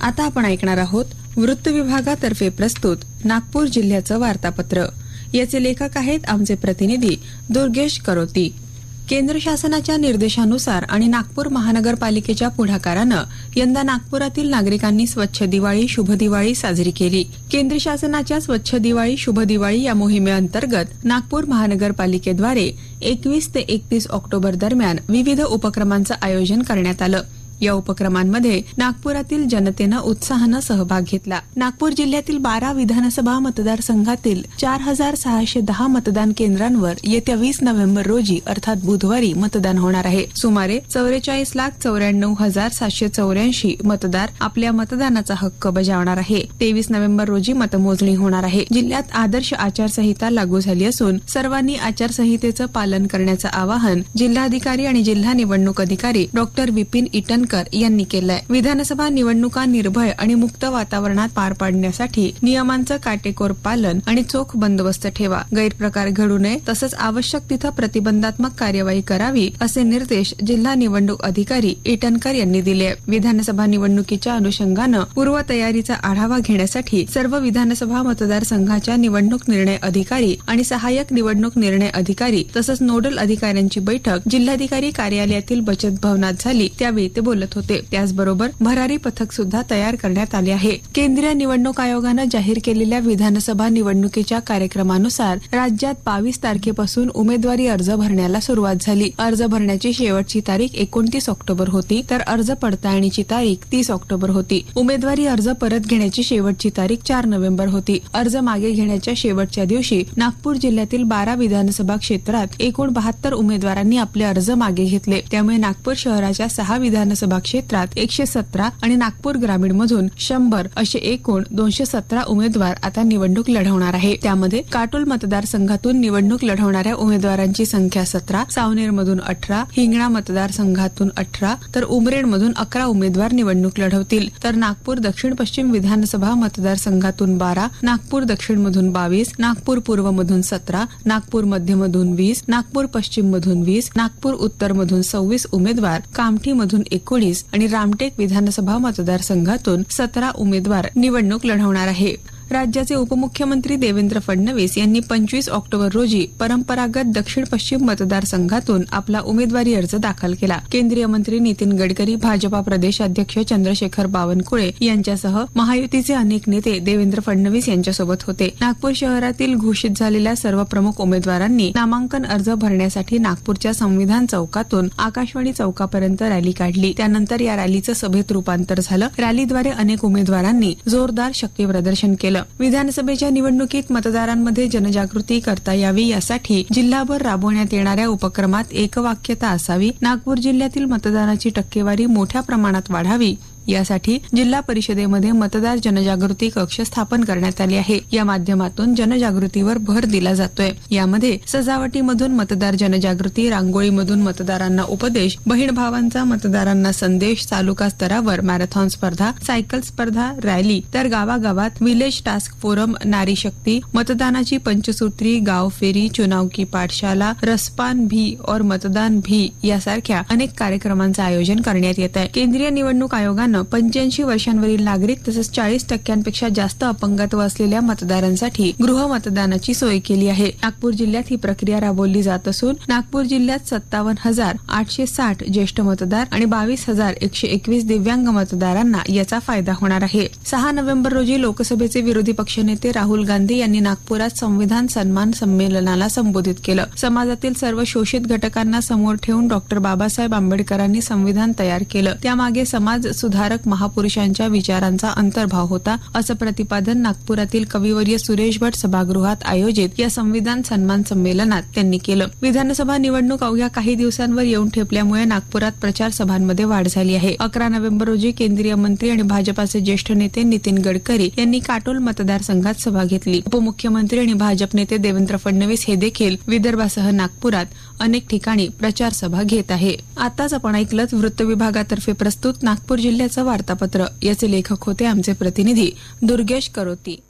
आता आपण ऐकणार आहोत वृत्त विभागातर्फे प्रस्तुत नागपूर जिल्ह्याचं वार्तापत्र. याचे लेखक आहेत आमचे प्रतिनिधी दुर्गेश करोती. केंद्र शासनाच्या निर्देशानुसार आणि नागपूर महानगरपालिकेच्या पुढाकारानं यंदा नागपुरातील नागरिकांनी स्वच्छ दिवाळी शुभ दिवाळी साजरी केली. केंद्र शासनाच्या स्वच्छ दिवाळी शुभ दिवाळी या मोहिमेअंतर्गत नागपूर महानगरपालिकेद्वारे एकवीस ते एकतीस ऑक्टोबर दरम्यान विविध उपक्रमांचं आयोजन करण्यात आलं. या उपक्रमांमध्ये नागपुरातील जनतेनं उत्साहानं सहभाग घेतला. नागपूर जिल्ह्यातील बारा विधानसभा मतदारसंघातील चार हजार सहाशे दहा मतदान केंद्रांवर येत्या वीस नोव्हेंबर रोजी अर्थात बुधवारी मतदान होणार आहे. सुमारे चौवेचाळीस लाख चौऱ्याण्णव हजार सातशे चौऱ्याऐंशी मतदार आपल्या मतदानाचा हक्क बजावणार आहे. तेवीस नोव्हेंबर रोजी मतमोजणी होणार आहे. जिल्ह्यात आदर्श आचारसंहिता लागू झाली असून सर्वांनी आचारसंहितेचं पालन करण्याचं आवाहन जिल्हाधिकारी आणि जिल्हा निवडणूक अधिकारी डॉक्टर विपिन इटन निलंगेकर यांनी केलंय. विधानसभा निवडणुका निर्भय आणि मुक्त वातावरणात पार पाडण्यासाठी नियमांचं काटेकोर पालन आणि चोख बंदोबस्त ठेवा. गैरप्रकार घडू नये तसंच आवश्यक तिथं प्रतिबंधात्मक कार्यवाही करावी असे निर्देश जिल्हा निवडणूक अधिकारी इटनकर यांनी दिले. विधानसभा निवडणुकीच्या अनुषंगानं पूर्वतयारीचा आढावा घेण्यासाठी सर्व विधानसभा मतदारसंघाच्या निवडणूक निर्णय अधिकारी आणि सहाय्यक निवडणूक निर्णय अधिकारी तसंच नोडल अधिकाऱ्यांची बैठक जिल्हाधिकारी कार्यालयातील बचत भवनात झाली. त्यावेळी ते बोलत होते. त्याचबरोबर भरारी पथक सुद्धा तयार करण्यात आले आहे. केंद्रीय निवडणूक आयोगानं जाहीर केलेल्या विधानसभा निवडणुकीच्या कार्यक्रमानुसार राज्यात बावीस तारखेपासून उमेदवारी अर्ज भरण्याला सुरुवात झाली. अर्ज भरण्याची शेवटची तारीख एकोणतीस ऑक्टोबर होती तर अर्ज पडताळणीची तारीख तीस ऑक्टोबर होती. उमेदवारी अर्ज परत घेण्याची शेवटची तारीख चार नोव्हेंबर होती. अर्ज मागे घेण्याच्या शेवटच्या दिवशी नागपूर जिल्ह्यातील बारा विधानसभा क्षेत्रात एकूण बहात्तर उमेदवारांनी आपले अर्ज मागे घेतले. त्यामुळे नागपूर शहराच्या सहा विधानसभा क्षेत्रात एकशे सतरा आणि नागपूर ग्रामीण मधून शंभर असे एकूण दोनशे सतरा उमेदवार आता निवडणूक लढवणार आहे. त्यामध्ये काटोल मतदारसंघातून निवडणूक लढवणाऱ्या उमेदवारांची संख्या सतरा सावनेर मधून अठरा हिंगणा मतदारसंघातून अठरा तर उमरेड मधून अकरा उमेदवार निवडणूक लढवतील. तर नागपूर दक्षिण पश्चिम विधानसभा मतदारसंघातून बारा नागपूर दक्षिण मधून बावीस नागपूर पूर्व मधून सतरा नागपूर मध्य मधून वीस नागपूर पश्चिम मधून वीस नागपूर उत्तर मधून सव्वीस उमेदवार कामठी मधून एकोणीस आणि रामटेक विधानसभा मतदारसंघातून सतरा उमेदवार निवडणूक लढवणार आहे. राज्याचे उपमुख्यमंत्री देवेंद्र फडणवीस यांनी पंचवीस ऑक्टोबर रोजी परंपरागत दक्षिण पश्चिम मतदारसंघातून आपला उमेदवारी अर्ज दाखल केला. केंद्रीय मंत्री नितीन गडकरी भाजपा प्रदेशाध्यक्ष चंद्रशेखर बावनकुळे यांच्यासह महायुतीचे अनेक नेते देवेंद्र फडणवीस यांच्यासोबत होते. नागपूर शहरातील घोषित झालेल्या सर्व प्रमुख उमेदवारांनी नामांकन अर्ज भरण्यासाठी नागपूरच्या संविधान चौकातून आकाशवाणी चौकापर्यंत रॅली काढली. त्यानंतर या रॅलीचं सभेत रूपांतर झालं. रॅलीद्वारे अनेक उमेदवारांनी जोरदार शक्ती प्रदर्शन केलं. विधानसभेच्या निवडणुकीत मतदारांमध्ये जनजागृती करता यावी यासाठी जिल्हाभर राबवण्यात येणाऱ्या उपक्रमात एकवाक्यता असावी. नागपूर जिल्ह्यातील मतदानाची टक्केवारी मोठ्या प्रमाणात वाढावी. यासाठी जिल्हा परिषदेमध्ये मतदार जनजागृती कक्ष स्थापन करण्यात आले आहे. या माध्यमातून जनजागृतीवर भर दिला जातोय. यामध्ये सजावटीमधून मतदार जनजागृती रांगोळीमधून मतदारांना उपदेश बहीण भावांचा मतदारांना संदेश तालुका स्तरावर मॅरेथॉन स्पर्धा सायकल स्पर्धा रॅली तर गावागावात विलेज टास्क फोरम नारी शक्ती मतदानाची पंचसूत्री गाव फेरी चुनाव की पाठशाला रसपान भी और मतदान भी यासारख्या अनेक कार्यक्रमांचं आयोजन करण्यात येत आहे. केंद्रीय निवडणूक आयोगानं पंच्याऐंशी वर्षांवरील नागरिक तसंच चाळीस टक्क्यांपेक्षा जास्त अपंगत्व असलेल्या मतदारांसाठी गृह मतदानाची सोय केली आहे. नागपूर जिल्ह्यात ही प्रक्रिया राबवली जात असून नागपूर जिल्ह्यात सत्तावन्न हजार आठशे साठ ज्येष्ठ मतदार आणि बावीस हजार एकशे एकवीस दिव्यांग मतदारांना याचा फायदा होणार आहे. सहा नोव्हेंबर रोजी लोकसभेचे विरोधी पक्षनेते राहुल गांधी यांनी नागपुरात संविधान सन्मान संमेलनाला संबोधित केलं. समाजातील सर्व शोषित घटकांना समोर ठेवून डॉक्टर बाबासाहेब आंबेडकरांनी संविधान तयार केलं. त्यामागे समाज सुधार क्रांतिकारक महापुरुषांच्या विचारांचा अंतर्भाव होता असं प्रतिपादन नागपुरातील कविवर्य सुरेश भट सभागृहात आयोजित या संविधान सन्मान संमेलनात त्यांनी केलं. विधानसभा निवडणूक अवघ्या काही दिवसांवर येऊन ठेपल्यामुळे नागपुरात प्रचार सभांमध्ये वाढ झाली आहे. अकरा नोव्हेंबर रोजी केंद्रीय मंत्री आणि भाजपाचे ज्येष्ठ नेते नितीन गडकरी यांनी काटोल मतदारसंघात सभा घेतली. उपमुख्यमंत्री आणि भाजप नेते देवेंद्र फडणवीस हे देखील विदर्भासह नागपुरात अनेक ठिकाणी प्रचार सभा घेत आहे. आताच आपण ऐकलं वृत्त विभागातर्फे प्रस्तुत नागपूर जिल्ह्याचं वार्तापत्र. याचे लेखक होते आमचे प्रतिनिधी दुर्गेश करोती.